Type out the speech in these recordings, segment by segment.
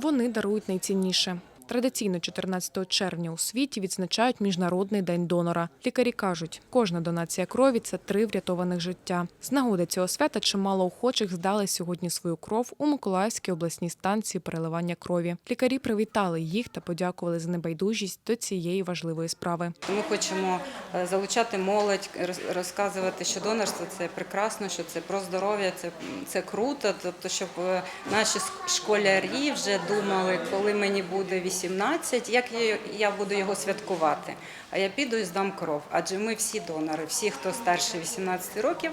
Вони дарують найцінніше. Традиційно 14 червня у світі відзначають Міжнародний день донора. Лікарі кажуть, кожна донація крові це три врятованих життя. З нагоди цього свята чимало охочих здали сьогодні свою кров у Миколаївській обласній станції переливання крові. Лікарі привітали їх та подякували за небайдужість до цієї важливої справи. Ми хочемо е, залучати молодь, роз- розказувати, що донорство це прекрасно, що це про здоров'я, це, це круто. Тобто, щоб е, наші школярі вже думали, коли мені буде 18, як я, я буду його святкувати. А я піду і здам кров. Адже ми всі донори, всі, хто старше 18 років,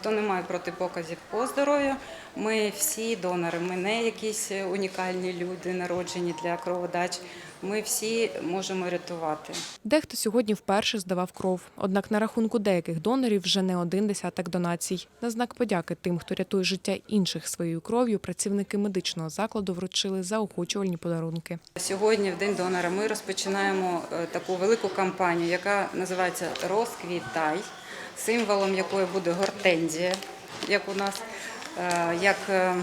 хто не має протипоказів по здоров'ю, ми всі донори. Ми не якісь унікальні люди, народжені для кроводач. Ми всі можемо рятувати. Дехто сьогодні вперше здавав кров. Однак на рахунку деяких донорів вже не один десяток донацій. На знак подяки тим, хто рятує життя інших своєю кров'ю, працівники медичного закладу вручили заохочувальні подарунки. Сьогодні, в День донора, ми розпочинаємо е, таку велику кампанію, яка називається Розквітай, символом якої буде гортензія, як у нас, е, як е,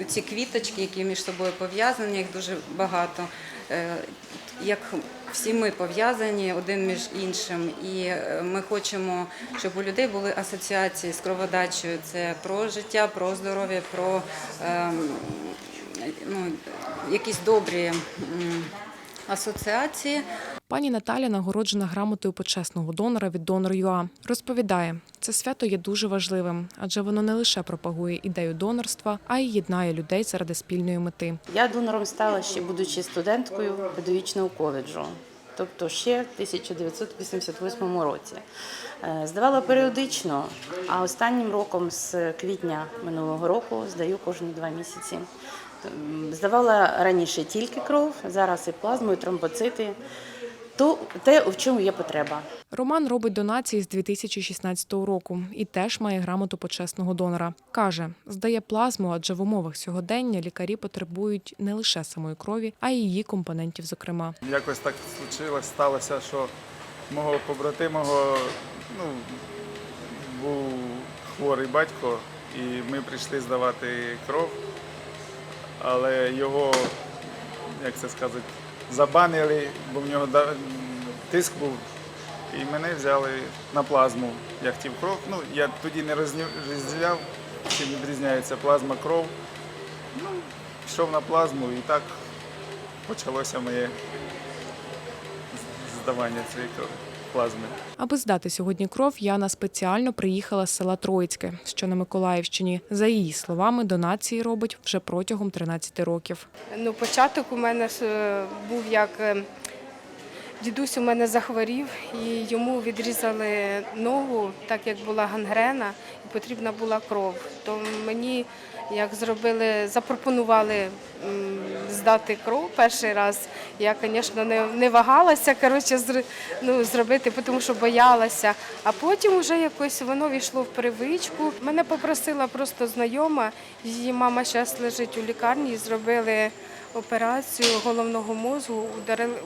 е, ці квіточки, які між собою пов'язані, їх дуже багато. е, Як всі ми пов'язані один між іншим, і е, ми хочемо, щоб у людей були асоціації з кроводачею. Це про життя, про здоров'я, про ем, ну, якісь добрі асоціації. Пані Наталя нагороджена грамотою почесного донора від Донор.ua. Розповідає, це свято є дуже важливим, адже воно не лише пропагує ідею донорства, а й єднає людей заради спільної мети. Я донором стала ще будучи студенткою педагогічного коледжу, тобто ще в 1988 році. Е, Здавала періодично, а останнім роком з квітня минулого року здаю кожні два місяці. Здавала раніше тільки кров, зараз і плазму, і тромбоцити. То те, в чому є потреба. Роман робить донації з 2016 року і теж має грамоту почесного донора. Каже, здає плазму, адже в умовах сьогодення лікарі потребують не лише самої крові, а й її компонентів, зокрема. Якось так случилось, сталося, що мого побратимого ну, був хворий батько, і ми прийшли здавати кров, але його, як це сказати, забанили, бо в нього тиск був. І мене взяли на плазму. Я хотів кров. Ну, я тоді не розділяв, чим відрізняється плазма кров. Ну, пішов на плазму і так почалося моє здавання цієї крові, плазми. Аби здати сьогодні кров, Яна спеціально приїхала з села Троїцьке, що на Миколаївщині. За її словами, донації робить вже протягом 13 років. Ну, початок у мене е, був як е, дідусь у мене захворів, і йому відрізали ногу, так як була гангрена, і потрібна була кров. То мені як зробили, запропонували здати кров перший раз. Я, звісно, не, не вагалася коротше, зр- ну, зробити, тому що боялася. А потім вже якось воно війшло в привичку. Мене попросила просто знайома, її мама зараз лежить у лікарні, зробили операцію головного мозку,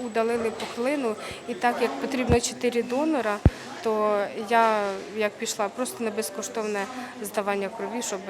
удалили пухлину. І так як потрібно чотири донора, то я як пішла просто на безкоштовне здавання крові, щоб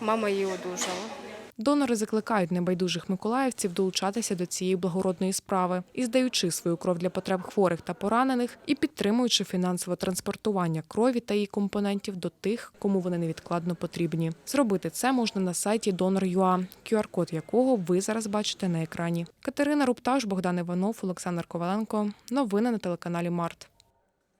мама її одужала. Донори закликають небайдужих миколаївців долучатися до цієї благородної справи і здаючи свою кров для потреб хворих та поранених, і підтримуючи фінансове транспортування крові та її компонентів до тих, кому вони невідкладно потрібні. Зробити це можна на сайті Donor.ua, QR-код якого ви зараз бачите на екрані. Катерина Рупташ, Богдан Іванов, Олександр Коваленко. Новини на телеканалі Март.